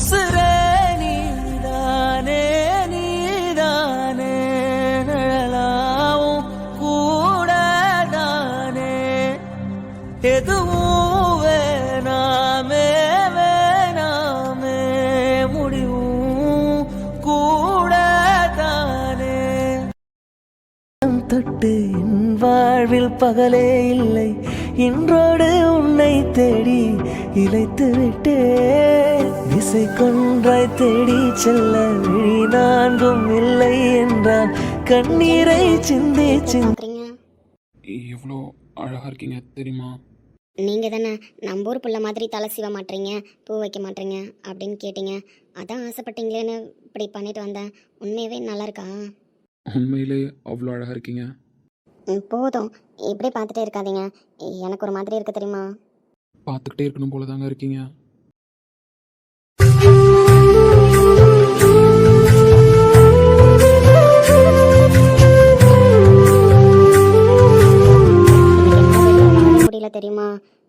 உசுரே நீதானே நீதானே நிழலாவும் கூடதானே எதுவும் வேணாமே வேணாமே முடிவும் கூடதானே தொட்டு என் வாழ்வில் பகலே இல்லை இன்றோடு உன்னை தேடி இழைத்து விட்டேன் திசை கொன்றாய் தேடி செல்ல விழி நான்கும் இல்லை என்றால் கண்ணீரை சிந்தி எவ்வளோ அழகாக இருக்கீங்க தெரியுமா? நீங்கள் தானே நம்ம ஊர் புள்ள மாதிரி தலை சீவ மாட்டீங்க பூ வைக்க மாட்டீங்க அப்படின்னு கேட்டீங்க. அதான் ஆசைப்பட்டீங்களேன்னு இப்படி பண்ணிட்டு வந்தேன். உண்மையாகவே நல்லா இருக்கா? உண்மையிலே அவ்வளோ அழகாக இருக்கீங்க. ம், போதும். இப்படி பார்த்துட்டே இருக்காதீங்க. எனக்கு ஒரு மாதிரி இருக்கு தெரியுமா? பார்த்துக்கிட்டே இருக்கணும் போல தாங்க இருக்கீங்க. முடியல தெரியுமா?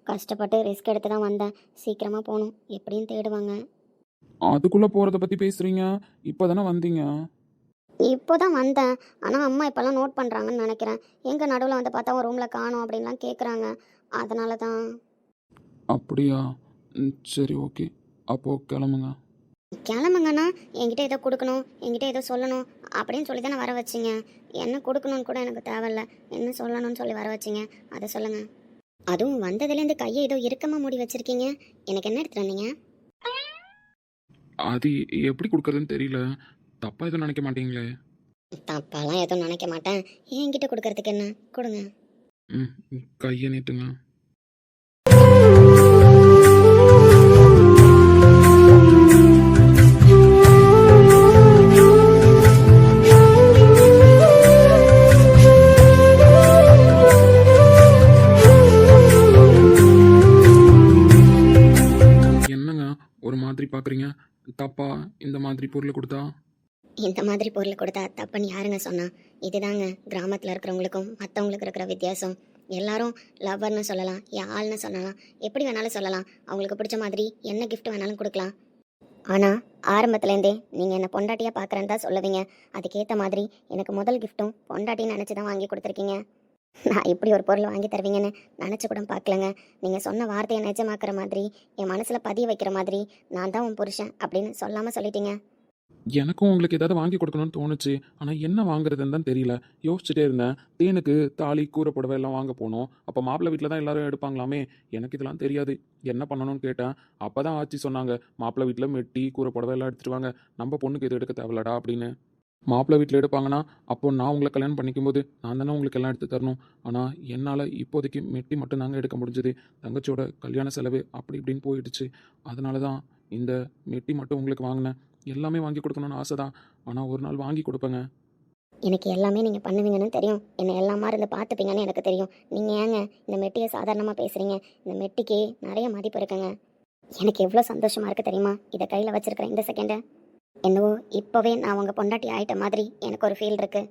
கஷ்டப்பட்டு ரிஸ்க் எடுத்து தான் வந்தேன். சீக்கிரமாக போகணும். எப்படியும் தேடுவாங்க. அதுக்குள்ளே போகிறத பற்றி பேசுகிறீங்க இப்போ தானே வந்தீங்க? இப்போ தான் வந்தேன். ஆனால் அம்மா இப்போல்லாம் நோட் பண்ணுறாங்கன்னு நினைக்கிறேன். எங்கள் நடுவில் வந்து பார்த்தா உன் ரூமில் காணோம் அப்படின்லாம் கேட்குறாங்க அதனால தான் அப்படியா? ம், சரி ஓகே அப்போது கிளம்புங்க. கிளம்புங்கண்ணா என்கிட்ட ஏதோ கொடுக்கணும் என்கிட்ட ஏதோ சொல்லணும் அப்படின்னு சொல்லி தானே வர வச்சிங்க. என்ன கொடுக்கணும்னு கூட எனக்கு தேவையில்ல. என்ன சொல்லணும்னு சொல்லி வர வச்சிங்க? அதை சொல்லுங்கள் அதுவும் வந்ததுலேருந்து கையை ஏதோ இறுக்கமாக மூடி வச்சிருக்கீங்க. எனக்கு என்ன எடுத்துட்டு வந்தீங்க? அது எப்படி கொடுக்கறதுன்னு தெரியல. தப்பாக எதுவும் நினைக்க மாட்டீங்களே? தப்பாலாம் எதுவும் நினைக்க மாட்டேன். என்கிட்ட கொடுக்கறதுக்கு என்ன? கொடுங்க. ம் ம், கையை நீட்டுங்க. தப்பா இந்த மாதிரி பொருள் கொடுத்தா? இந்த மாதிரி பொருள் கொடுத்தா தப்புன்னு யாருங்க சொன்னா? இதுதாங்க கிராமத்தில் இருக்கிறவங்களுக்கும் மற்றவங்களுக்கு இருக்கிற வித்தியாசம். எல்லாரும் லவ்வர்னு சொல்லலாம் யாழ்னு சொல்லலாம் எப்படி வேணாலும் சொல்லலாம். அவங்களுக்கு பிடிச்ச மாதிரி என்ன கிஃப்ட் வேணாலும் கொடுக்கலாம். ஆனால் ஆரம்பத்துலேருந்தே நீங்கள் என்னை பொண்டாட்டியாக பார்க்குறேன்னு தான் சொல்லுவீங்க. அதுக்கேற்ற மாதிரி எனக்கு முதல் கிஃப்ட்டும் பொண்டாட்டின்னு நினச்சி தான் வாங்கி கொடுத்துருக்கீங்க. நான் இப்படி ஒரு பொருள் வாங்கி தருவீங்கன்னு நினச்சி கூட பார்க்கலங்க. நீங்கள் சொன்ன வார்த்தையை நிஜமாக்குற மாதிரி என் மனசில் பதிய வைக்கிற மாதிரி நான் தான் உன் புருஷன் அப்படின்னு சொல்லாமல் சொல்லிட்டீங்க. எனக்கும் உங்களுக்கு ஏதாவது வாங்கி கொடுக்கணும்னு தோணுச்சு. ஆனால் என்ன வாங்குறதுன்னு தான் தெரியல. யோசிச்சுட்டே இருந்தேன். தேனுக்கு தாலி கூரை புடவை எல்லாம் வாங்க போனோம். அப்போ மாப்பிள்ளை வீட்டில் தான் எல்லாரும் எடுப்பாங்களாமே? எனக்கு இதெல்லாம் தெரியாது. என்ன பண்ணணும்னு கேட்டேன். அப்போ தான் ஆச்சி சொன்னாங்க மாப்பிள்ளை வீட்டில் மெட்டி கூரை புடவை எல்லாம் எடுத்துட்டு வாங்க. நம்ம பொண்ணுக்கு இது எடுக்க தேவையில்லடா அப்படின்னு. மாப்பிள்ளை வீட்டில் எடுப்பாங்கன்னா அப்போ நான் உங்களை கல்யாணம் பண்ணிக்கும்போது நான் தானே உங்களுக்கு எல்லாம் எடுத்து தரணும். ஆனால் என்னால் இப்போதைக்கு மெட்டி மட்டும் தாங்க எடுக்க முடிஞ்சது. தங்கச்சியோட கல்யாண செலவு அப்படி இப்படின்னு போயிடுச்சு. அதனால தான் இந்த மெட்டி மட்டும் உங்களுக்கு வாங்கினேன். எல்லாமே வாங்கி கொடுக்கணும்னு ஆசை தான் ஆனால் ஒரு நாள் வாங்கி கொடுப்பேங்க. எனக்கு எல்லாமே நீங்கள் பண்ணுவீங்கன்னு தெரியும். என்னை எல்லாமா இருந்து பார்த்துப்பீங்கன்னு எனக்கு தெரியும். நீங்கள் ஏங்க இந்த மெட்டியை சாதாரணமாக பேசுகிறீங்க இந்த மெட்டிக்கு நிறைய மதிப்பு இருக்குங்க. எனக்கு எவ்வளோ சந்தோஷமாக இருக்குது தெரியுமா? இதை கையில் வச்சுருக்கிறேன் இந்த செகண்டை என்னவோ இப்போவே நான் உங்கள் பொண்டாட்டி ஆயிட்ட மாதிரி எனக்கு ஒரு ஃபீல் இருக்குது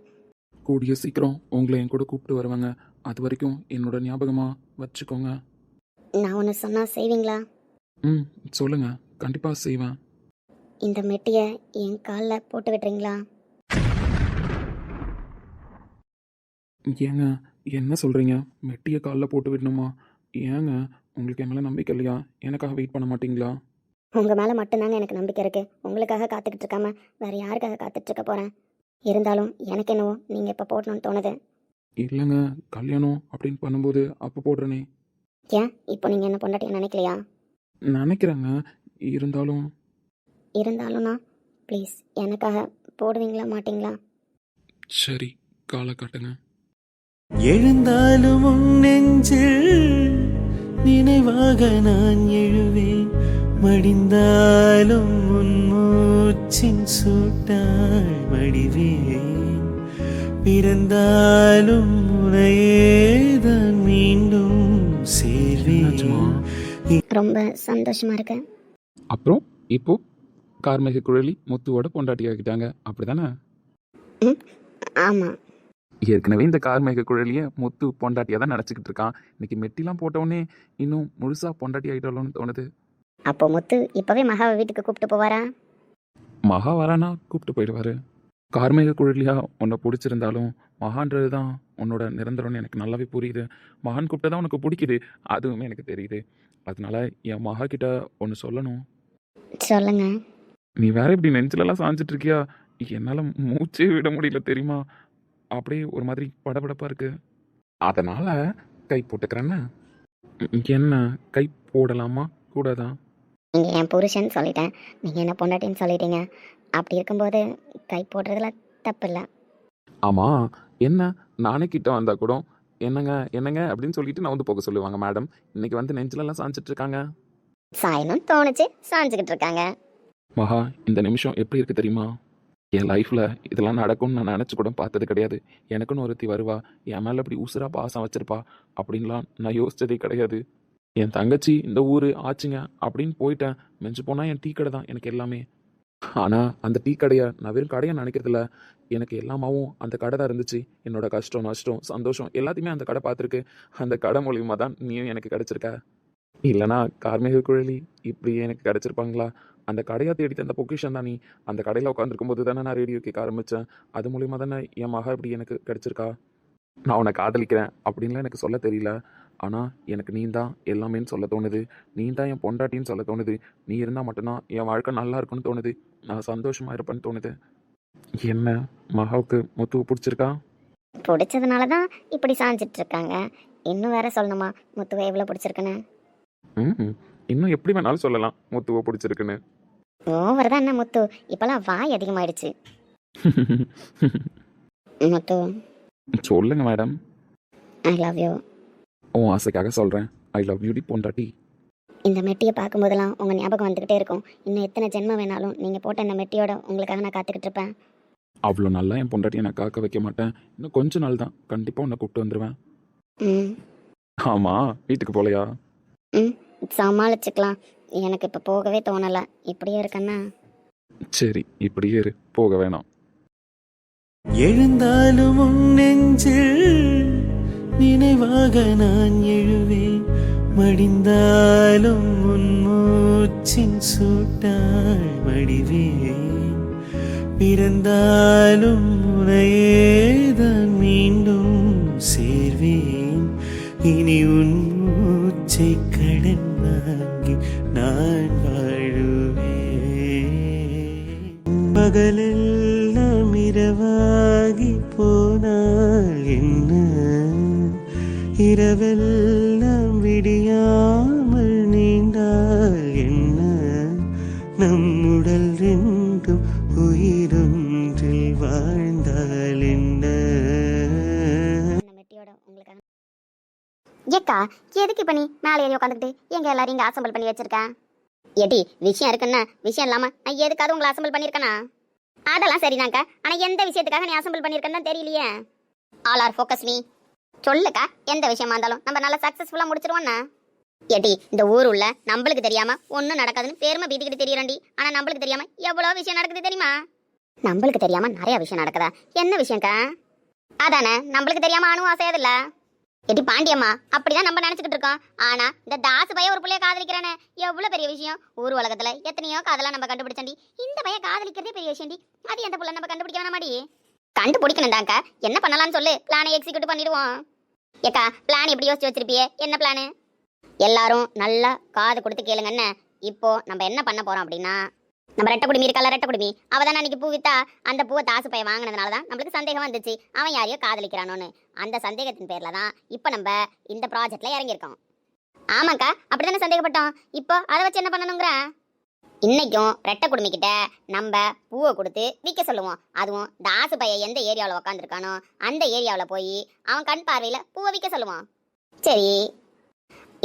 கூடிய சீக்கிரம் உங்களை என் கூட கூப்பிட்டு வருவாங்க. அது வரைக்கும் என்னோட ஞாபகமாக வச்சுக்கோங்க. நான் ஒன்று சொன்னால் செய்வீங்களா? ம் சொல்லுங்கள் கண்டிப்பாக செய்வேன். இந்த மெட்டியை என் காலில் போட்டு விட்டுறீங்களா? ஏங்க என்ன சொல்கிறீங்க மெட்டியை காலில் போட்டு விடணுமா? ஏங்க உங்களுக்கு என் மேலே நம்பிக்கை இல்லையா? எனக்காக வெயிட் பண்ண மாட்டீங்களா? உங்கள் மேலே மட்டும்தாங்க எனக்கு நம்பிக்கை இருக்குது உங்களுக்காக காத்துக்கிட்டு இருக்காம வேறு யாருக்காக காத்துட்டு இருக்க போகிறேன் இருந்தாலும் எனக்கு என்னவோ நீங்கள் இப்போ போடணும்னு தோணுது. இல்லைங்க கல்யாணம் அப்படின்னு பண்ணும்போது அப்போ போடுறேனே. ஏன்? இப்போ நீங்கள் என்ன பொண்டாட்டியை நினைக்கலையா? நினைக்கிறேங்க. இருந்தாலும். இருந்தாலும்னா ப்ளீஸ் எனக்காக போடுவீங்களா மாட்டீங்களா? சரி காலை காட்டுங்க. எழுந்தாலும் உன் நெஞ்சில் நினைவாக நான் எழுவேன். மடிந்தாலும் மூச்சின் சூட்டாய் மடிவேன். பிறந்தாலும் உனையேதான் மீண்டும்? சேர்வேன். ரொம்ப சந்தோஷமா இருக்கு. அப்புறம் இப்போ கார்மேக குழலி முத்துவோட பொண்டாட்டி ஆக்கிட்டாங்க அப்படிதானே? ஆமாம் ஏற்கனவே இந்த கார்மேக குழலியை முத்து பொண்டாட்டியாக தான் நினச்சிக்கிட்டு இருக்கான். இன்னைக்கு மெட்டிலாம் போட்டவுடனே இன்னும் முழுசாக பொண்டாட்டி ஆகிட்டாலோன்னு தோணுது. அப்போ முத்து இப்போவே மகாவை வீட்டுக்கு கூப்பிட்டு போவாரா? மகா வரானா? கூப்பிட்டு போயிடுவாரு. கார்மேக குழலியா உன்னை பிடிச்சிருந்தாலும் மகான்றது தான் உன்னோட நிரந்தரம்னு எனக்கு நல்லாவே புரியுது. மகான் கூப்பிட்டா தான் உனக்கு பிடிக்குது. அதுவுமே எனக்கு தெரியுது. அதனால என் மகா கிட்ட ஒன்று சொல்லணும். சொல்லுங்க. நீ வேற இப்படி நெஞ்சிலலாம் சாஞ்சிட்டு இருக்கியா? என்னால் மூச்சே விட முடியல தெரியுமா? அப்படியே ஒரு மாதிரி படபடப்பா இருக்கு. அதனால கை போட்டுக்கிறேன்னா? என்ன? கை போடலாமா? கூடாதா? நீங்கள் என் புருஷன் சொல்லிட்டேன். நீங்கள் என்ன பொண்டாட்டின்னு சொல்லிட்டீங்க. அப்படி இருக்கும்போது கை போடுறதுல தப்பு இல்லை. ஆமாம் என்ன? நானே கிட்ட வந்தா கூட என்னங்க என்னங்க அப்படின்னு சொல்லிட்டு நான் வந்து போக சொல்லுவாங்க மேடம். இன்னைக்கு வந்து நெஞ்சிலலாம் சாஞ்சிட்டு இருக்காங்க. சாயணும் தோணுச்சு சாஞ்சுக்கிட்டு இருக்காங்க. மகா இந்த நிமிஷம் எப்படி இருக்கு தெரியுமா? என் லைஃப்பில் இதெல்லாம் நடக்கும்னு நான் நினச்சி கூட பார்த்தது கிடையாது. எனக்குன்னு ஒருத்தி வருவா. என் மேலே இப்படி உசுரா பாசம் வச்சிருப்பா. அப்படின்லாம் நான் யோசிச்சதே கிடையாது. என் தங்கச்சி இந்த ஊர் ஆச்சுங்க. அப்படின்னு போயிட்டேன். மெஞ்சு போனால் என் டீ கடை தான் எனக்கு எல்லாமே. ஆனால் அந்த டீ கடையை நான் வெறும் கடையை நினைக்கிறதில்ல. எனக்கு எல்லாமாவும் அந்த கடை தான் இருந்துச்சு. என்னோட கஷ்டம் நஷ்டம் சந்தோஷம் எல்லாத்தையுமே அந்த கடை பார்த்துருக்கு. அந்த கடை மூலியமாக தான் நீயும் எனக்கு கிடச்சிருக்க. இல்லைனா கார்மிக குழலி இப்படி எனக்கு கிடச்சிருப்பாங்களா? அந்த கடையாக தேடி தந்த பொக்கிஷன் தான் நீ. அந்த கடையில் உட்காந்துருக்கும் போது தானே நான் ரேடியோ கேட்க ஆரம்பித்தேன் அது மூலியமாக தானே என் மகா இப்படி எனக்கு கிடச்சிருக்கா? நான் உன்னை காதலிக்கிறேன் அப்படின்லாம் எனக்கு சொல்ல தெரியல. ஆனால் எனக்கு நீ தான் எல்லாமேன்னு சொல்ல தோணுது. நீ தான் என் பொண்டாட்டின்னு சொல்ல தோணுது. நீ இருந்தால் மட்டும்தான் என் வாழ்க்கை நல்லா இருக்கும்னு தோணுது. நான் சந்தோஷமாக இருப்பேன்னு தோணுது. என்ன? மகாவுக்கு முத்துவை பிடிச்சிருக்கா? பிடிச்சதுனால தான் இப்படி சாஞ்சிட்டு இருக்காங்க இன்னும் வேற சொல்லணுமா? முத்துவை எவ்வளோ பிடிச்சிருக்குன்னு? ம் இன்னும் எப்படி வேணாலும் சொல்லலாம் முத்துவை பிடிச்சிருக்குன்னு. ஓவர் தான் என்ன முத்து? இப்போலாம் வாய் அதிகமாயிடுச்சு. முத்து சொல்லுங்க மேடம் ஐ லவ் யூ உன் ஆசைக்காக சொல்கிறேன் ஐ லவ் யூடி பொண்டாட்டி. இந்த மெட்டியை பார்க்கும்போதெல்லாம் உங்கள் ஞாபகம் வந்துக்கிட்டே இருக்கும். இன்னும் எத்தனை ஜென்மம் வேணாலும் நீங்கள் போட்ட இந்த மெட்டியோட உங்களுக்காக நான் காத்துக்கிட்டு இருப்பேன். அவ்வளோ நல்லா என் பொண்டாட்டியை நான் காக்க வைக்க மாட்டேன். இன்னும் கொஞ்ச நாள் தான். கண்டிப்பாக உன்னை கூப்பிட்டு வந்துடுவேன் ம். ஆமாம் வீட்டுக்கு போகலையா ம் சமாளிச்சுக்கலாம். எனக்கு இப்போ போகவே தோணலை. இப்படியே இருக்கேன்னா சரி இப்படியே இரு. போக வேணாம். எழுந்தாலும் உன் நெஞ்சில் நினைவாக நான் எழுவேன். மடிந்தாலும் உன் மூச்சின் சூட்டால் மடிவேன். பிறந்தாலும் உனையேதான் மீண்டும் சேர்வேன். இனி உன் மூச்சை கடன் வாங்கி நான் வாழுவேன். பகலில் இரவாகி போனால் என்ன? இரவெல்லாம் விடியாமல் நீண்டால் என்ன? நம் உடல் ரெண்டும் உயிரொன்றில் வாழ்ந்தால் என்ன? ஏக்கா எதுக்கு இப்போ நீ மேலே ஏறி உட்காந்துக்கிட்டு எங்க எல்லாரும் இங்கே அசம்பிள் பண்ணி வச்சிருக்கேன் எடி விஷயம் இருக்குன்னா விஷயம் இல்லாம நான் எதுக்காவது உங்களை அசம்பிள் பண்ணியிருக்கேனா? அதெல்லாம் சரிதான்க்கா. ஆனா எந்த விஷயத்துக்காக நீ அசம்பிள் பண்ணியிருக்கேன்னு தான் தெரியலையே. ஆல் ஆர் ஃபோக்கஸ் மீ சொல்லுக்கா எந்த விஷயமா இருந்தாலும். நம்ம நல்லா சக்ஸஸ்ஃபுல்லாக முடிச்சிருவோண்ணா எடி இந்த ஊர் உள்ள நம்மளுக்கு தெரியாம ஒன்றும் நடக்காதுன்னு பெருமை பீதிக்கிட்டு தெரியறண்டி ஆனா நம்மளுக்கு தெரியாம எவ்வளோ விஷயம் நடக்குது தெரியுமா? நம்மளுக்கு தெரியாம நிறைய விஷயம் நடக்குதா? என்ன விஷயம்க்கா? அதானே நம்மளுக்கு தெரியாம அணு ஆசையாதுல்ல எடி பாண்டியம்மா அப்படிதான் நம்ம நினைச்சுக்கிட்டு இருக்கோம். ஆனா இந்த தாசு பையன் ஒரு பிள்ளைய காதலிக்கிறானே. எவ்வளவு பெரிய விஷயம். ஊர் உலகத்துல எத்தனையோ காதலாம் நம்ம கண்டுபிடிச்சண்டி இந்த பைய காதலிக்கிறதே பெரிய விஷயம்டி. அது எந்த புள்ள நம்ம கண்டுபிடிக்க வேணாமாடி? கண்டுபிடிக்கணும்டாக்கா என்ன பண்ணலாம்னு சொல்லு. பிளானை எக்ஸிக்யூட் பண்ணிடுவோம். ஏக்கா பிளான் எப்படி யோசிச்சு வச்சிருப்பியே? என்ன பிளானு எல்லாரும் நல்லா காது கொடுத்து கேளுங்கன்னு இப்போ நம்ம என்ன பண்ண போறோம் அப்படின்னா நம்ம ரெட்ட குடுமி இருக்கல ரெட்ட குடுமி? அவ தான் அன்னைக்கு பூ வித்தா அந்த பூவை தாசு பையன் வாங்கினதுனால தான் நம்மளுக்கு சந்தேகம் வந்துச்சு. அவன் யாரையோ காதலிக்கிறானோன்னு. அந்த சந்தேகத்தின் பேரில் தான் இப்போ நம்ம இந்த ப்ராஜெக்ட்ல இறங்கியிருக்கோம். ஆமாக்கா அப்படிதானே சந்தேகப்பட்டோம்? இப்போ அதை வச்சு என்ன பண்ணணுங்கிற? இன்னைக்கும் ரெட்டை குடுமிக்கிட்ட நம்ம பூவை கொடுத்து விற்க சொல்லுவோம். அதுவும் தாசு பையன் எந்த ஏரியாவில் உக்காந்துருக்கானோ அந்த ஏரியாவில் போய் அவன் கண் பார்வையில் பூவை விற்க சொல்லுவான். சரி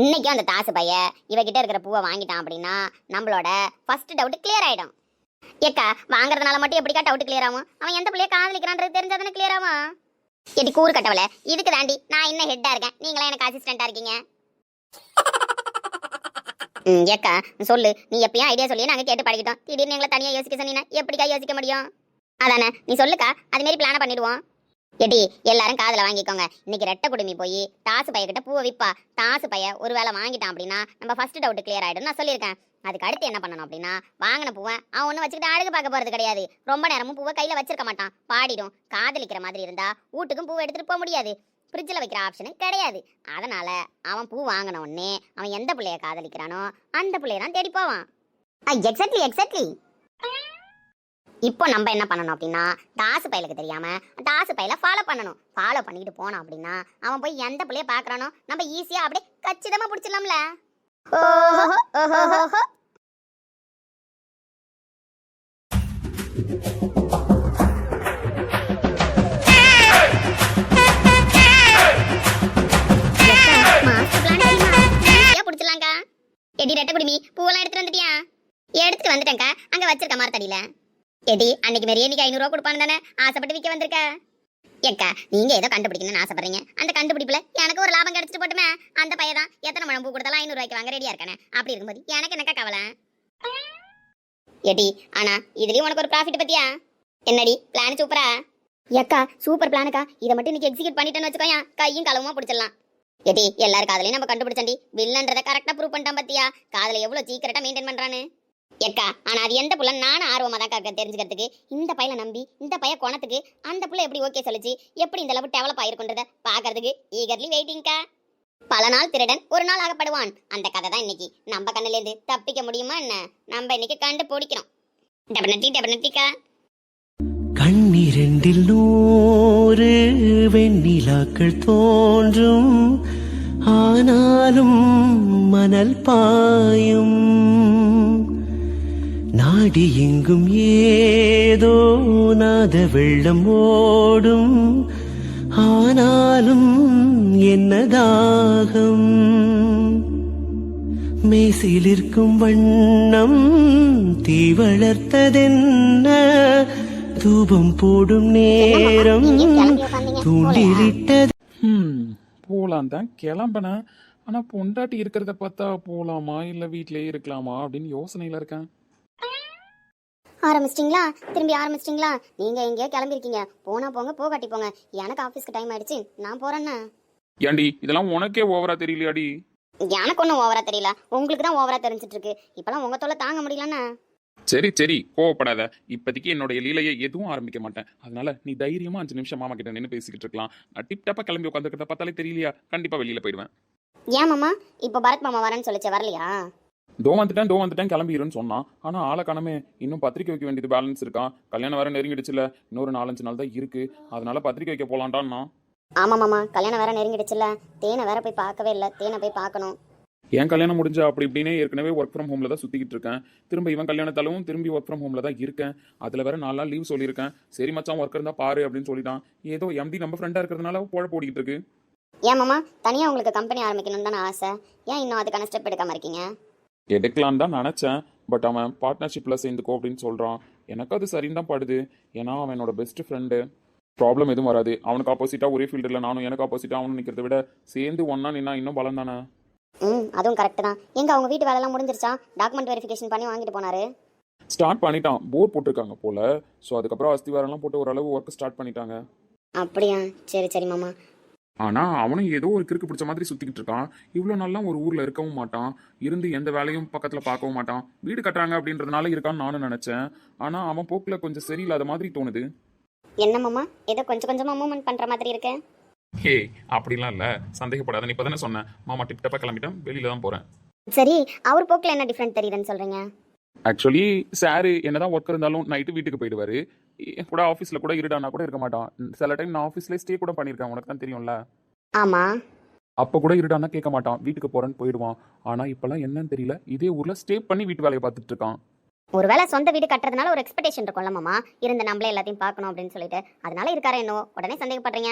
இன்னைக்கும் அந்த தாசு பைய இவகிட்ட இருக்கிற பூவை வாங்கிட்டான் அப்படின்னா நம்மளோட ஃபர்ஸ்ட் டவுட் கிளியர் ஆயிடும். ஏக்கா வாங்குறதுனால மட்டும் எப்படிக்கா டவுட் கிளியர் ஆகும்? அவன் எந்த பிள்ளைய காதலிக்கிறான்றது தெரிஞ்சாதானே கிளியர் ஆகும் எடி கூறு கட்டவல இதுக்கு தாண்டி நான் இன்னும் ஹெட்டா இருக்கேன். நீங்களாம் எனக்கு அசிஸ்டண்டா இருக்கீங்க. ம் ஏக்கா சொல்லு. நீ எப்பயும் ஐடியா சொல்லி நாங்கள் கேட்டு படிக்கிட்டோம் திடீர்னு எங்களை தனியாக யோசிக்க சொன்னீங்கன்னா எப்படிக்கா யோசிக்க முடியும்? அதானே நீ சொல்லுக்கா. அது பிளானை பண்ணிடுவோம். எடி எல்லாரும் காதுல வாங்கிக்கோங்க. இன்னைக்கு ரெட்டை குடுமி போய் தாசு பையக்கிட்ட பூவை விற்பா தாசு பைய ஒருவேளை வாங்கிட்டான் அப்படின்னா நம்ம ஃபர்ஸ்ட் டவுட் கிளியர் ஆகிடும் நான் சொல்லியிருக்கேன். அதுக்கு அடுத்து என்ன பண்ணணும் அப்படின்னா வாங்கின பூவை அவன் ஒன்றும் வச்சுக்கிட்டு அழகு பார்க்க போறது கிடையாது. ரொம்ப நேரமும் பூவை கையில வச்சிருக்க மாட்டான். பாடிடும். காதலிக்கிற மாதிரி இருந்தா வீட்டுக்கும் பூவை எடுத்துட்டு போக முடியாது. ஃப்ரிட்ஜில் வைக்கிற ஆப்ஷனும் கிடையாது. அதனால அவன் பூ வாங்கின உடனே அவன் எந்த பிள்ளைய காதலிக்கிறானோ அந்த பிள்ளைய தான் தேடி போவான். எக்ஸாக்ட்லி எக்ஸாக்ட்லி இப்போ நம்ம என்ன பண்ணணும் அப்படின்னா தாசு பையலுக்கு தெரியாம தாசு பையல ஃபாலோ பண்ணணும். ஃபாலோ பண்ணிட்டு போனோம் அப்படின்னா அவன் போய் எந்த பிள்ளைய பாக்குறானோ நம்ம ஈஸியா அப்படியே கச்சிதமா பிடிச்சிடலாம்ல. ஓஹோ எடி ரெட்டை குடிமி பூவெல்லாம் எடுத்துட்டு வந்துட்டியா? எடுத்துட்டு வந்துட்டேங்க அங்க வச்சிருக்க மரத்தடியில. எடி அன்னைக்கு பிரியாணிக்கு ஐநூறுவா கொடுப்பான்னு தானே ஆசைப்பட்டு விற்க வந்திருக்க? ஏக்கா நீங்க ஏதோ கண்டுபிடிக்கணும்னு ஆசைப்படுறீங்க. அந்த கண்டுபிடிப்புல எனக்கு ஒரு லாபம் கிடைச்சிட்டு போட்டுமே. அந்த பையன் தான் எத்தனை மழை பூ கொடுத்தாலும் ஐநூறு ரூபாய்க்கு வாங்க ரெடியா இருக்கானே. அப்படி இருக்கும்போது எனக்கு என்னக்கா கவலை? எடி ஆனா இதுலயும் உனக்கு ஒரு ப்ராஃபிட் பத்தியா? என்னடி பிளான் சூப்பரா ஏக்கா சூப்பர் பிளானுக்கா இதை மட்டும் இன்னைக்கு எக்ஸிக்யூட் பண்ணிட்டேன்னு வச்சுக்கோயா கையும் களவுமா பிடிச்சிடலாம். எடி எல்லாரும் காதலையும் நம்ம கண்டுபிடிச்சண்டி வில்லன்றத கரெக்டா ப்ரூவ் பண்ணிட்டான் பாத்தியா? காதலை எவ்வளவு சீக்கிரட்டா மெயின்டைன் பண்றானு ஏக்கா ஆனா அது எந்த புள்ள? நானும் ஆர்வமா தான் இருக்க தெரிஞ்சுக்கிறதுக்கு. இந்த பையனை நம்பி இந்த பையன் கோணத்துக்கு அந்த புள்ள எப்படி ஓகே சொல்லுச்சு? எப்படி இந்த அளவு டெவலப் ஆயிருக்குன்றத பாக்குறதுக்கு ஈகர்லி வெயிட்டிங்க்கா பல நாள் திருடன் ஒரு நாள் ஆகப்படுவான். அந்த கதை தான் இன்னைக்கு. நம்ம கண்ணுல இருந்து தப்பிக்க முடியுமா என்ன? நம்ம இன்னைக்கு கண்டு பிடிக்கிறோம் டெபனட்டி டெபனட்டிக்கா கண்ணிரண்டில் நூறு வெண்ணிலாக்கள் தோன்றும். ஆனாலும் மணல் பாயும். நாடி எங்கும் ஏதோ நாத வெள்ளம் ஓடும். ஆனாலும் என்னதாகம்? மேசிலிருக்கும் வண்ணம் தீ வளர்த்ததென்ன தூபம் போடும் நேரம் தூண்டிலிட்டது. போலாம் தான். கிளம்பினேன் ஆனால் பொண்டாட்டி இருக்கிறத பார்த்தா போகலாமா இல்லை வீட்டிலேயே இருக்கலாமா? அப்படின்னு யோசனையில் இருக்கேன். ஆரம்பிச்சிட்டிங்களா? திரும்பி ஆரம்பிச்சிட்டிங்களா? நீங்க எங்கேயோ கிளம்பிருக்கீங்க. போனா போங்க போகாட்டி போங்க. எனக்கு ஆஃபீஸ்க்கு டைம் ஆயிடுச்சு. நான் போறேன்னா? ஏண்டி இதெல்லாம் உனக்கே ஓவரா தெரியலையாடி? எனக்கு ஒன்றும் ஓவரா தெரியல. உங்களுக்கு தான் ஓவரா தெரிஞ்சிட்டு இருக்கு இப்பெல்லாம் உங்க தொல்லை தாங்க முடியலண்ணா சரி சரி கோவப்படாத. இப்போதைக்கு என்னுடைய லீலையை எதுவும் ஆரம்பிக்க மாட்டேன். அதனால நீ தைரியமா அஞ்சு நிமிஷம் மாமா கிட்ட நின்று பேசிக்கிட்டு இருக்கலாம். நான் டிப் டாப்பா கிளம்பி உட்காந்துக்கிட்ட பார்த்தாலே தெரியலையா? கண்டிப்பா வெளியில போயிடுவேன். ஏன் மாமா? இப்போ பரத் மாமா வரேன்னு சொல்லிச்சு வரலையா? தோ வந்துட்டேன் தோ வந்துட்டேன் கிளம்பிடுன்னு சொன்னான். ஆனா ஆளை காணமே இன்னும் பத்திரிக்கை வைக்க வேண்டியது பேலன்ஸ் இருக்கான் கல்யாணம் வேற நெருங்கிடுச்சுல. இன்னொரு நாலஞ்சு நாள் தான் இருக்கு. அதனால பத்திரிக்கை வைக்க போலான்டான்னா? ஆமா மாமா. கல்யாணம் வேற நெருங்கிடுச்சுல. தேனை வேற போய் பார்க்கவே இல்லை. தேனை போய் பார்க்கணும். என் கல்யாணம் முடிஞ்சா? அப்படி இப்படின்னே ஏற்கனவே ஒர்க் ஃப்ரம் ஹோம்ல தான் சுத்திக்கிட்டு இருக்கேன். திரும்ப இவன் கல்யாணத்தாலும் திரும்பி ஒர்க் ஃப்ரம் ஹோம்ல தான் இருக்கேன். அதுல வேற நாலு நாள் லீவ் சொல்லியிருக்கேன். சரி மச்சான் ஒர்க் இருந்தா பாரு அப்படின்னு சொல்லிட்டான். ஏதோ எம்டி நம்ம ஃப்ரெண்டா இருக்கிறதுனால பொழப்பு ஓடிக்கிட்டு இருக்கு. ஏன் மாமா? தனியா உங்களுக்கு கம்பெனி ஆரம்பிக்கணும்னு தானே ஆசை. ஏன் இன்னும் அதுக்கான ஸ்டெப் எடுக்காம இருக்கீங்க? எடுக்கலான்னு தான் நினச்சேன். பட் அவன் பார்ட்னர்ஷிப்பில் சேர்ந்துக்கோ அப்படின்னு சொல்கிறான் எனக்கு அது சரின்னு தான் படுது. ஏன்னா அவன் என்னோட பெஸ்ட் ஃப்ரெண்டு ப்ராப்ளம் எதுவும் வராது. அவனுக்கு ஆப்போசிட்டாக ஒரே ஃபீல்டில் நானும் எனக்கு ஆப்போசிட்டாக அவனும் நிற்கிறத விட சேர்ந்து ஒன்றா நின்னா இன்னும் பலம் தானே? ம் அதுவும் கரெக்ட் தான். எங்க அவங்க வீட்டு வேலைலாம் முடிஞ்சிருச்சா? டாக்குமெண்ட் வெரிஃபிகேஷன் பண்ணி வாங்கிட்டு போனாரு. ஸ்டார்ட் பண்ணிட்டான். போர் போட்டிருக்காங்க போல. ஸோ அதுக்கப்புறம் அஸ்திவாரெல்லாம் போட்டு ஓரளவு ஒர்க் ஸ்டார்ட் பண்ணிட்டாங்க. அப்படியா? சரி சரி மாமா. ஆனால் அவனும் ஏதோ ஒரு கிறுக்கு பிடிச்ச மாதிரி சுற்றிக்கிட்டு இருக்கான். இவ்வளோ நாள்லாம் ஒரு ஊரில் இருக்கவும் மாட்டான். இருந்து எந்த வேலையும் பக்கத்தில் பார்க்கவும் மாட்டான். வீடு கட்டுறாங்க அப்படின்றதுனால இருக்கான்னு நானும் நினச்சேன். ஆனால் அவன் போக்கில் கொஞ்சம் சரியில்லாத மாதிரி தோணுது. என்ன மாமா? ஏதோ கொஞ்சம் கொஞ்சமா மூவ்மெண்ட் பண்ற மாதிரி இருக்கு? ஹே அப்படிலாம் இல்லை. சந்தேகப்படாத நீ இப்போ தானே சொன்னேன் மாமா டிப் டப்பாக கிளம்பிட்டேன். வெளியில தான் போகிறேன் சரி அவர் போக்கில் என்ன டிஃப்ரெண்ட் தெரியுதுன்னு சொல்றீங்க? ஆக்சுவலி சாரு என்னதான் ஒர்க் இருந்தாலும் நைட்டு வீட்டுக்கு போயிடுவாரு. கூட ஆஃபீஸில் கூட இருடானா கூட இருக்க மாட்டான். சில டைம் நான் ஆஃபீஸ்லேயே ஸ்டே கூட பண்ணியிருக்கேன். உனக்கு தான் தெரியும்ல. ஆமா. அப்போ கூட இருடானா கேட்க மாட்டான். வீட்டுக்கு போகிறேன்னு போயிடுவான். ஆனால் இப்போல்லாம் என்னன்னு தெரியல. இதே ஊரில் ஸ்டே பண்ணி வீட்டு வேலையை பார்த்துட்டு இருக்கான். ஒருவேளை சொந்த வீடு கட்டுறதுனால ஒரு எக்ஸ்பெக்டேஷன் இருக்கும்ல மாமா. இருந்த நம்மளே எல்லாத்தையும் பார்க்கணும் அப்படின்னு சொல்லிட்டு. அதனால இருக்காரா என்னவோ. உடனே சந்தேகப்படுறீங்க.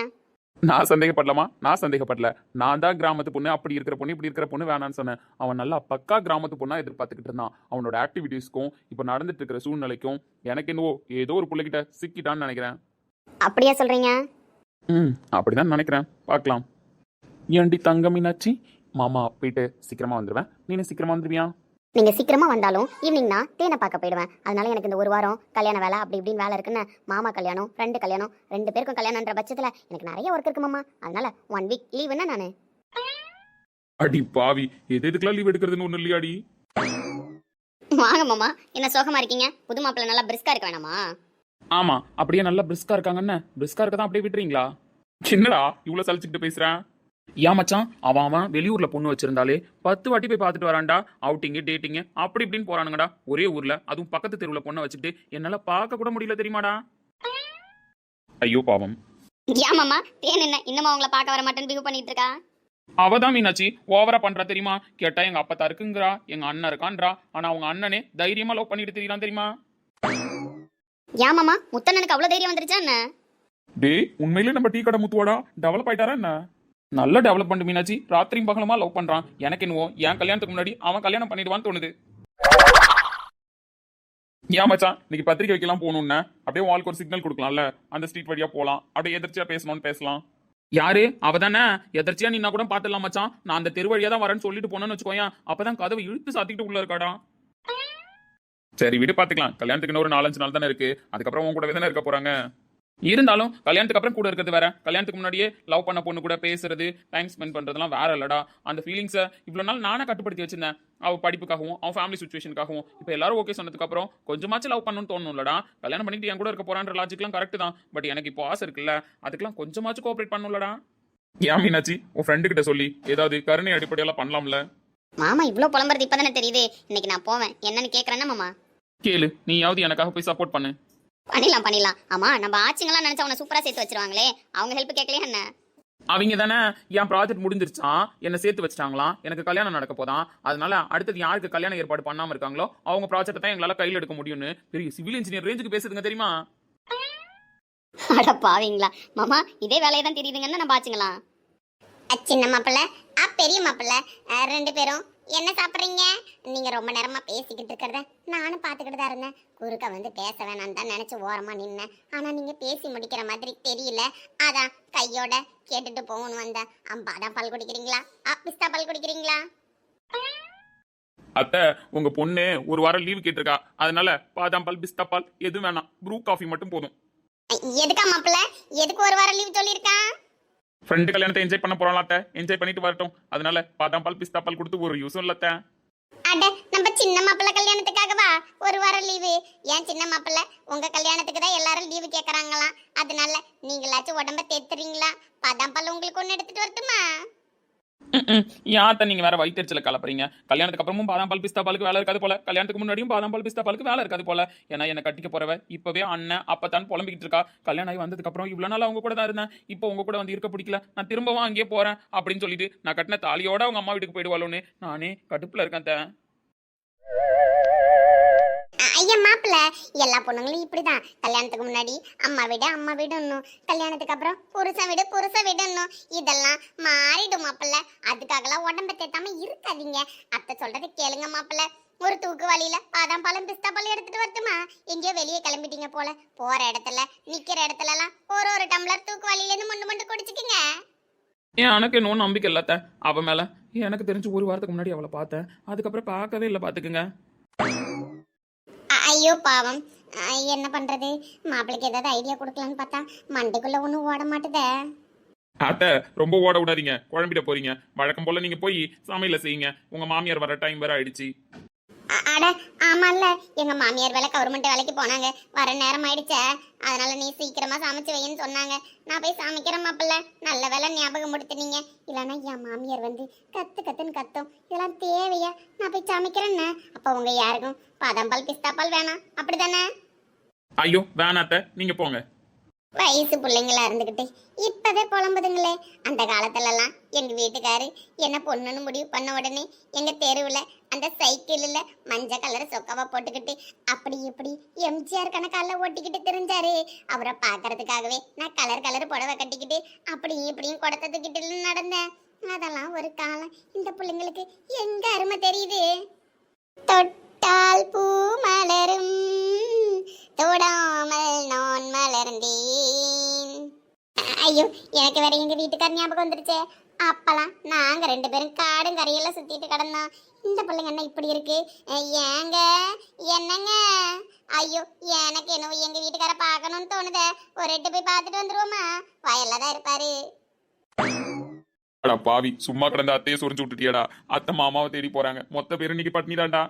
நான் சந்தேகப்படலாமா நான் சந்தேகப்படல. நான் தான் கிராமத்து பொண்ணு அப்படி இருக்கிற பொண்ணு இப்படி இருக்கிற பொண்ணு வேணான்னு சொன்னேன். அவன் நல்லா பக்கா கிராமத்து பொண்ணா எதிர்பார்த்துக்கிட்டு இருந்தான். அவனோட ஆக்டிவிட்டீஸ்க்கும் இப்போ நடந்துட்டு இருக்கிற சூழ்நிலைக்கும் எனக்கு என்னவோ ஏதோ ஒரு பிள்ளைகிட்ட சிக்கிட்டான்னு நினைக்கிறேன். அப்படியா சொல்றீங்க? ம் அப்படிதான் நினைக்கிறேன். பார்க்கலாம். ஏண்டி தங்க மீனாட்சி மாமா போயிட்டு சீக்கிரமா வந்துடுவேன் நீனு சீக்கிரமா வந்துடுவியா நீங்க சீக்கிரமா வந்தாலும் ஈவினிங் நான் தேனை பார்க்க போயிடுவேன். அதனால எனக்கு இந்த ஒரு வாரம் கல்யாண வேலை அப்படி இப்படின்னு வேலை இருக்குன்னு மாமா கல்யாணம் ஃப்ரெண்டு கல்யாணம் ரெண்டு பேருக்கும் கல்யாணம்ன்ற பட்சத்துல எனக்கு நிறைய ஒர்க் இருக்கு மாமா. அதனால ஒன் வீக் லீவுன்னா நான் அடி பாவி எது எதுக்கெல்லாம் லீவ் எடுக்கிறதுன்னு ஒண்ணு இல்லையாடி? வாங்க மாமா என்ன சோகமா இருக்கீங்க? புது மாப்பிள்ள நல்லா பிரிஸ்கா இருக்க வேணாமா? ஆமா அப்படியே நல்லா பிரிஸ்கா இருக்காங்கன்னு. பிரிஸ்கா இருக்க தான் அப்படியே விட்டுறீங்களா? என்னடா இவ்வளவு சலிச்சுக்கிட்டு பேசுறேன். ஏன் மச்சான் அவன் அவன் வெளியூர்ல பொண்ணு வச்சிருந்தாலே பத்து வாட்டி போய் பார்த்துட்டு வரான்டா. அவுட்டிங்கு டேட்டிங்கு அப்படி இப்படின்னு போறானுங்கடா. ஒரே ஊர்ல அதுவும் பக்கத்து தெருவுல பொண்ணை வச்சுட்டு என்னால பார்க்க கூட முடியல தெரியுமாடா? ஐயோ பாவம். ஏன் மாமா தேன் என்ன? இன்னும் அவங்கள பார்க்க வர மாட்டேன்னு பிகு பண்ணிட்டு இருக்கா? அவதான் மீனாச்சி ஓவரா பண்றா தெரியுமா? கேட்டா எங்க அப்பத்தா இருக்குங்கிறா எங்க அண்ணன் இருக்கான்றா. ஆனா அவங்க அண்ணனே தைரியமா லவ் பண்ணிட்டு தெரியலாம் தெரியுமா? ஏன் மாமா முத்தண்ணனுக்கு அவ்வளவு தைரியம் வந்துருச்சா என்ன? டேய் உண்மையிலே நம்ம டீ கடை முத்துவாடா. டெவலப் ஆயிட்டாரா என்ன? நல்ல டெவலப் மீனாச்சி ராத்திரியும் பகலமா லவ் பண்றான். எனக்கு என்னவோ என் கல்யாணத்துக்கு முன்னாடி அவன் கல்யாணம் பண்ணிடுவான்னு தோணுது. ஏன் மச்சான் இன்னைக்கு பத்திரிக்கை வைக்கலாம் போகணும்னு? அப்படியே வாழ்க்கை ஒரு சிக்னல் கொடுக்கலாம்ல? அந்த ஸ்ட்ரீட் வழியா போகலாம் அப்படியே எதிர்ச்சியா பேசணும்னு பேசலாம். யாரு? அவ தானே? எதிர்ச்சியா நீ கூட பாத்துடலாம் மச்சான். நான் அந்த தெரு வழியா தான் வரேன்னு சொல்லிட்டு போனேன்னு வச்சுக்கோயேன். அப்பதான் கதவை இழுத்து சாத்திக்கிட்டு உள்ள இருக்காடா. சரி விடு பாத்துக்கலாம் கல்யாணத்துக்கு இன்னும் ஒரு நாலஞ்சு நாள் தானே இருக்கு. அதுக்கப்புறம் உன் கூடவே தானே இருக்க போறாங்க? இருந்தாலும் கல்யாணத்துக்கு அப்புறம் கூட இருக்கிறது வேற. கல்யாணத்துக்கு முன்னாடியே லவ் பண்ண பொண்ணு கூட பேசுறது டைம் ஸ்பெண்ட் பண்றதெல்லாம் வேற இல்லடா. அந்த ஃபீலிங்ஸை இவ்வளவு நாள் நானே கட்டுப்படுத்தி வச்சிருந்தேன். அவ படிப்புக்காகவும் அவன் ஃபேமிலி சுச்சுவேஷனுக்காகவும் இப்போ எல்லாரும் ஓகே சொன்னதுக்கு அப்புறம் கொஞ்சமாச்சும் லவ் பண்ணணும்னு தோணும்லடா. கல்யாணம் பண்ணிட்டு என் கூட இருக்க போறான்ற லாஜிக்லாம் கரெக்ட் தான். பட் எனக்கு இப்போ ஆசை இருக்குல்ல. அதுக்கெல்லாம் கொஞ்சமாச்சும் கோஆப்ரேட் பண்ணும்லடா ஏன் மீனாச்சி உன் ஃப்ரெண்டு கிட்ட சொல்லி ஏதாவது கருணை அடிப்படையெல்லாம் பண்ணலாம்ல? மாமா இவ்ளோ புலம்புறது இப்பதானே தெரியுது. இன்னைக்கு நான் போவேன். என்னன்னு கேக்குறேன்னா மாமா? கேளு. நீயாவது எனக்காக போய் சப்போர்ட் பண்ணு. பண்ணிடலாம் பண்ணிடலாம். ஆமா நம்ம ஆச்சுங்கெல்லாம் நினைச்சா அவனை சூப்பரா சேர்த்து வச்சிருவாங்களே. அவங்க ஹெல்ப் கேட்கலையா என்ன? அவங்க தானே என் ப்ராஜெக்ட் முடிஞ்சிருச்சான் என்ன சேர்த்து வச்சிட்டாங்களாம். எனக்கு கல்யாணம் நடக்க போதான் அதனால அடுத்தது யாருக்கு கல்யாண ஏற்பாடு பண்ணாம இருக்காங்களோ அவங்க ப்ராஜெக்ட் தான் எங்களால கையில் எடுக்க முடியும்னு. பெரிய சிவில் இன்ஜினியர் ரேஞ்சுக்கு பேசுதுங்க தெரியுமா? அட பாவீங்களா. மாமா இதே வேலையை தான் தெரியுதுங்கன்னு நம்ம ஆச்சுங்களா? சின்ன மாப்பிள்ள. ஆ பெரிய மாப்பிள்ள. ரெண்டு பேரும். என்ன சாப்பிட்றீங்க? நீங்க ரொம்ப நேரமா பேசிக்கிட்டு இருக்கிறத நானும் பார்த்துக்கிட்டு தான் இருந்தேன். குறுக்க வந்து பேச வேணாம் தான் நினைச்சு ஓரமா நின்னேன். ஆனா நீங்க பேசி முடிக்கிற மாதிரி தெரியல. அதான் கையோட கேட்டுட்டு போகணும் வந்தேன். அம்பாதான் பால் குடிக்கிறீங்களா? ஆ பிஸ்தா பால் குடிக்கிறீங்களா? அத்தை உங்க பொண்ணு ஒரு வாரம் லீவு கேட்டிருக்கா. அதனால பாதாம் பால் பிஸ்தா பால் எதுவும் வேணாம். ப்ரூ காஃபி மட்டும் போதும். எதுக்கா மாப்பிள்ள? எதுக்கு ஒரு வாரம் லீவ் சொல்லியிருக்கான் ஃப்ரெண்டு கல்யாணத்தை என்ஜாய் பண்ண போறோம் என்ஜாய் பண்ணிட்டு வரட்டும். அதனால பாதாம் பால் பிஸ்தா பால் கொடுத்து ஒரு யூஸும் இல்லத்த அட நம்ம சின்ன மாப்பிள்ள கல்யாணத்துக்காகவா ஒரு வாரம் லீவு ஏன் சின்ன மாப்பிள்ள? உங்க கல்யாணத்துக்கு தான் எல்லாரும் லீவு கேக்குறாங்களாம். அதனால நீங்களாச்சும் உடம்ப தேத்துறீங்களா? பாதாம் பால் உங்களுக்கு ஒண்ணு எடுத்துட்டு வரட்டுமா? யாத்த நீங்க வேற வயிற்றுல கலப்புறீங்க? கல்யாணத்துக்கு அப்புறமும் பாதாம் பால் பிஸ்தா பாலுக்கு வேலை இருக்காது போல. கல்யாணத்துக்கு முன்னாடியும் பாதாம் பால் பிஸ்தா பாலுக்கு வேலை இருக்காது போல. ஏன்னா என்ன கட்டிக்க போறவ இப்பவே அண்ணன் அப்பதான் புலம்பிக்கிட்டு இருக்கா. கல்யாணம் ஆகி வந்ததுக்கு அப்புறம் இவ்வளவு நாள் அவங்க கூட தான் இருந்தேன். இப்போ உங்க கூட வந்து இருக்க பிடிக்கல. நான் திரும்பவும் அங்கேயே போறேன் அப்படின்னு சொல்லிட்டு நான் கட்டின தாலியோட அவங்க அம்மா வீட்டுக்கு போயிடுவாளோன்னு நானே கடுப்புல இருக்கேன் அத்தை. ஐயா மாப்பிள்ள எல்லா பொண்ணுங்களும் இப்படிதான். கல்யாணத்துக்கு முன்னாடி அம்மா வீடு அம்மா வீடுன்னும். கல்யாணத்துக்கு அப்புறம் புருஷன் வீடு புருஷ வீடுன்னும். இதெல்லாம் மாறிடும் மாப்பிள்ள. அதுக்காகலாம் உடம்ப தேத்தாம இருக்காதீங்க. அத்தை சொல்றது கேளுங்க மாப்பிள்ள. ஒரு தூக்கு வழியில பாதாம் பழம் பிஸ்தா பழம் எடுத்துட்டு வரட்டுமா? எங்கேயோ வெளியே கிளம்பிட்டீங்க போல. போற இடத்துல நிக்கிற இடத்துல எல்லாம் ஒரு ஒரு டம்ளர் தூக்கு வழியில இருந்து மொண்டு மொண்டு குடிச்சுக்குங்க. எனக்கு இன்னும் நம்பிக்கை இல்லாத அவ மேல. எனக்கு தெரிஞ்சு ஒரு வாரத்துக்கு முன்னாடி அவளை பார்த்தேன். அதுக்கப்புறம் பார்க்கவே இல்லை பாத்துக்குங்க. ஐயோ பாவம். என்ன பண்றது? மாப்பிளைக்கு ஏதாவது ஐடியா கொடுக்கலான்னு பார்த்தா மண்டைக்குள்ள ஒன்றும் ஓட மாட்டுதே. அத்தை ரொம்ப ஓட விடாதீங்க. குழம்பிட போறீங்க. வழக்கம் போல நீங்க போய் சமையல செய்யுங்க. உங்க மாமியார் வர டைம் வேற ஆயிடுச்சு. அட ஆமால்ல. எங்க மாமியார் வேலை கவர்மெண்ட் வேலைக்கு போனாங்க. வர நேரம் ஆயிடுச்சே. அதனால நீ சீக்கிரமா சமைச்சு வைன்னு சொன்னாங்க. நான் போய் சமைக்கிறேன் மாப்பிள்ள. நல்ல வேலை ஞாபகம் கொடுத்துனீங்க இல்லைன்னா என் மாமியார் வந்து கத்து கத்துன்னு கத்தும். இதெல்லாம் தேவையா? நான் போய் சமைக்கிறேன்னு. அப்போ உங்க யாருக்கும்? பாதாம் பால் பிஸ்தா பால் வேணாம். அப்படிதானே ஐயோ வேணாத்த நீங்க போங்க. வயசு பிள்ளைங்களா இருந்துக்கிட்டு இப்பவே புலம்புதுங்களே. அந்த காலத்துலலாம் எங்க வீட்டுக்காரு என்ன பொண்ணுன்னு முடிவு பண்ண உடனே எங்க தெருவுல அந்த சைக்கிளில் மஞ்சள் கலர் சொக்காவை போட்டுக்கிட்டு அப்படி இப்படி எம்ஜிஆர் கணக்கால ஓட்டிக்கிட்டு தெரிஞ்சாரு. அவரை பார்க்கறதுக்காகவே நான் கலர் கலர் புடவை கட்டிக்கிட்டு அப்படி இப்படியும் கொடுத்ததுக்கிட்டு நடந்தேன். அதெல்லாம் ஒரு காலம். இந்த பிள்ளைங்களுக்கு எங்க அருமை தெரியுது? தொட்டால் எனக்கு வேற எங்க வீட்டுக்கார ஞாபகம் வந்துருச்சு. அப்பலாம் நாங்க ரெண்டு பேரும் காடும் கரையில சுத்திட்டு கிடந்தோம். இந்த பிள்ளைங்க என்ன இப்படி இருக்கு? ஏங்க? என்னங்க? ஐயோ எனக்கு என்னவோ எங்க வீட்டுக்கார பார்க்கணும்னு தோணுதே. ஒரு எட்டு போய் பார்த்துட்டு வந்துருவோமா? வயல்ல தான் இருப்பாரு. அடா பாவி சும்மா கிடந்த அத்தையை சொரிஞ்சு விட்டுட்டியாடா. அத்தை மாமாவை தேடி போறாங்க. மொத்த பேர் இன்னைக்கு பட்னி தான்டா.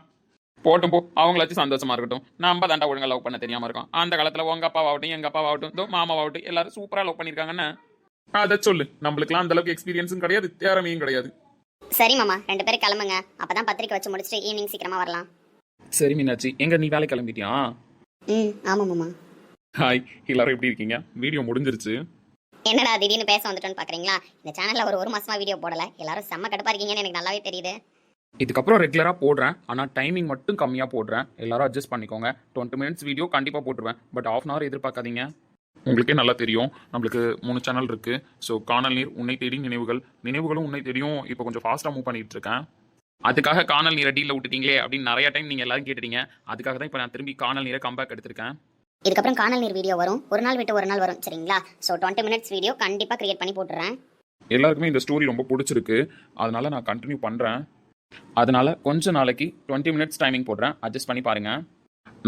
போட்டும் போ. அவங்களாச்சும் சந்தோஷமா இருக்கட்டும். நம்ம தாண்டா ஒழுங்கா லவ் பண்ண தெரியாம இருக்கோம். அந்த காலத்துல உங்க அப்பாவாகட்டும் எங்க அப்பாவாகட்டும் மாமாவாகட்டும் எல்லாரும் சூப்பரா லவ் பண்ணிருக்காங்கன்னு. அதை சொல்லு நம்மளுக்குலாம் அந்த அளவுக்கு எக்ஸ்பீரியன்ஸும் கிடையாது திறமையும் கிடையாது. சரி மாமா ரெண்டு பேரும் கிளம்புங்க. அப்பதான் பத்திரிக்கை வச்சு முடிச்சுட்டு ஈவினிங் சீக்கிரமா வரலாம். சரி மீனாட்சி எங்க நீ வேலை கிளம்பிட்டியா? ம் ஆமா மாமா. ஹாய் எல்லாரும் எப்படி இருக்கீங்க? வீடியோ முடிஞ்சிருச்சு. என்னடா திடீர்னு பேச வந்துட்டோன்னு பாக்குறீங்களா? இந்த சேனல்ல ஒரு ஒரு மாசமா வீடியோ போடல. எல்லாரும் செம்ம கடுப்பா இருக்கீங்கன்னு எனக்கு நல்லாவே தெரியுது. இதுக்கப்புறம் ரெகுலராக போடுறேன். ஆனால் டைமிங் மட்டும் கம்மியாக போடுறேன். எல்லாரும் அட்ஜஸ்ட் பண்ணிக்கோங்க. டுவெண்ட்டி மினிட்ஸ் வீடியோ கண்டிப்பாக போட்டுருவேன். பட் ஆஃப் அன் ஹவர் எதிர்பார்க்காதீங்க. உங்களுக்கே நல்லா தெரியும். நம்மளுக்கு மூணு சேனல் இருக்குது ஸோ காணல் நீர் உன்னை தேடி நினைவுகள். நினைவுகளும் உன்னை தெரியும் இப்போ கொஞ்சம் ஃபாஸ்ட்டாக மூவ் பண்ணிட்டு இருக்கேன். அதுக்காக காணல் நீரை டீலில் விட்டுட்டீங்களே அப்படின்னு நிறைய டைம் நீங்கள் எல்லாரும் கேட்டுட்டீங்க. அதுக்காக தான் இப்போ நான் திரும்பி காணல் நீரை கம்பேக் எடுத்திருக்கேன். இதுக்கப்புறம் காணல் நீர் வீடியோ வரும். ஒரு நாள் விட்டு ஒரு நாள் வரும் சரிங்களா? ஸோ டுவெண்ட்டி மினிட்ஸ் வீடியோ கண்டிப்பா கிரியேட் பண்ணி போட்டுறேன். எல்லாருக்குமே இந்த ஸ்டோரி ரொம்ப பிடிச்சிருக்கு. அதனால நான் கண்டினியூ பண்ணுறேன் அதனால கொஞ்ச நாளைக்கு டுவெண்ட்டி மினிட்ஸ் டைமிங் போடுறேன். அட்ஜஸ்ட் பண்ணி பாருங்க.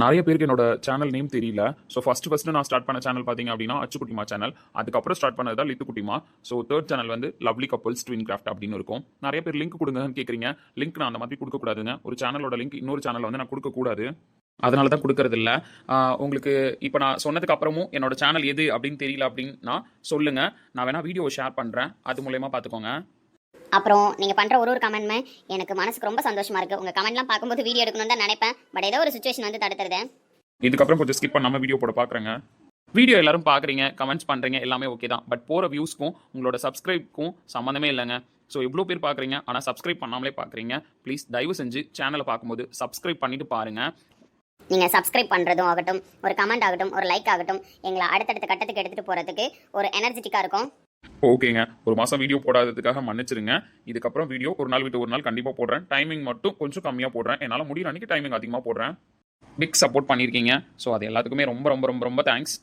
நிறைய பேருக்கு என்னோட சேனல் நேம் தெரியல. ஸோ ஃபஸ்ட்டு ஃபஸ்ட்டு நான் ஸ்டார்ட் பண்ண சேனல் பார்த்தீங்க அப்படின்னா அச்சுக்குட்டிமா சேனல் அதுக்கப்புறம் ஸ்டார்ட் பண்ணது தான் லித்துக்குட்டிமா ஸோ தேர்ட் சேனல் வந்து லவ்லி கப்பல்ஸ் ட்வின் கிராஃப்ட் அப்படின்னு இருக்கும். நிறைய பேர் லிங்க் கொடுங்கன்னு கேட்குறீங்க லிங்க் நான் அந்த மாதிரி கொடுக்கக்கூடாதுங்க ஒரு சேனலோட லிங்க் இன்னொரு சேனலில் வந்து நான் கொடுக்கக்கூடாது அதனால தான் கொடுக்கறது இல்லை. உங்களுக்கு இப்போ நான் சொன்னதுக்கு அப்புறமும் என்னோட சேனல் எது அப்படின்னு தெரியல அப்படின்னா சொல்லுங்கள் நான் வேணால் வீடியோ ஷேர் பண்ணுறேன் அது மூலயமா பார்த்துக்கோங்க. அப்புறம் நீங்க பண்ற ஒரு ஒரு கமெண்ட்மே எனக்கு மனசுக்கு ரொம்ப சந்தோஷமா இருக்கு. உங்க கமெண்ட்லாம் பார்க்கும்போது வீடியோ எடுக்கணும்னு தான் நினைப்பேன். பட் ஏதோ ஒரு சுச்சுவேஷன் வந்து தடுத்துருது. இதுக்கப்புறம் கொஞ்சம் ஸ்கிப் பண்ணாம வீடியோ போட பார்க்குறேங்க வீடியோ எல்லாரும் பார்க்குறீங்க கமெண்ட்ஸ் பண்ணுறீங்க எல்லாமே ஓகே தான். பட் போகிற வியூஸ்க்கும் உங்களோட சப்ஸ்கிரைப்க்கும் சம்மந்தமே இல்லைங்க. ஸோ இவ்வளோ பேர் பார்க்குறீங்க ஆனால் சப்ஸ்கிரைப் பண்ணாமலே பார்க்குறீங்க ப்ளீஸ் தயவு செஞ்சு சேனலை பார்க்கும்போது சப்ஸ்கிரைப் பண்ணிட்டு பாருங்க. நீங்க சப்ஸ்கிரைப் பண்றதும் ஆகட்டும் ஒரு கமெண்ட் ஆகட்டும் ஒரு லைக் ஆகட்டும் எங்களை அடுத்தடுத்த கட்டத்துக்கு எடுத்துட்டு போறதுக்கு ஒரு எனர்ஜெட்டிக்கா இருக்கும். ஓகேங்க. ஒரு மாதம் வீடியோ போடாததுக்காக மன்னிச்சிருங்க. இதுக்கப்புறம் வீடியோ ஒரு நாள் விட்டு ஒரு நாள் கண்டிப்பாக போடுறேன். டைமிங் மட்டும் கொஞ்சம் கம்மியாக போடுறேன். என்னால் முடியுற அன்றைக்கி டைமிங் அதிகமாக போடுறேன். பிக் சப்போர்ட் பண்ணியிருக்கீங்க ஸோ அது எல்லாத்துக்குமே ரொம்ப ரொம்ப ரொம்ப ரொம்ப தேங்க்ஸ்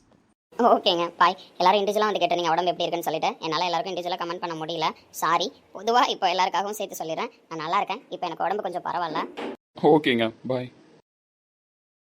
ஓகேங்க. பாய் எல்லாரும் இண்டிவிஜுவலாக வந்து கேட்டு நீங்கள் உடம்பு எப்படி இருக்குன்னு சொல்லிட்டு. என்னால் எல்லாருக்கும் இண்டிவிஜுவலாக கமெண்ட் பண்ண முடியல. சாரி பொதுவாக இப்போ எல்லாருக்காகவும் சேர்த்து சொல்லிடுறேன். நான் நல்லா இருக்கேன். இப்போ எனக்கு உடம்பு கொஞ்சம் பரவாயில்ல. ஓகேங்க. பாய்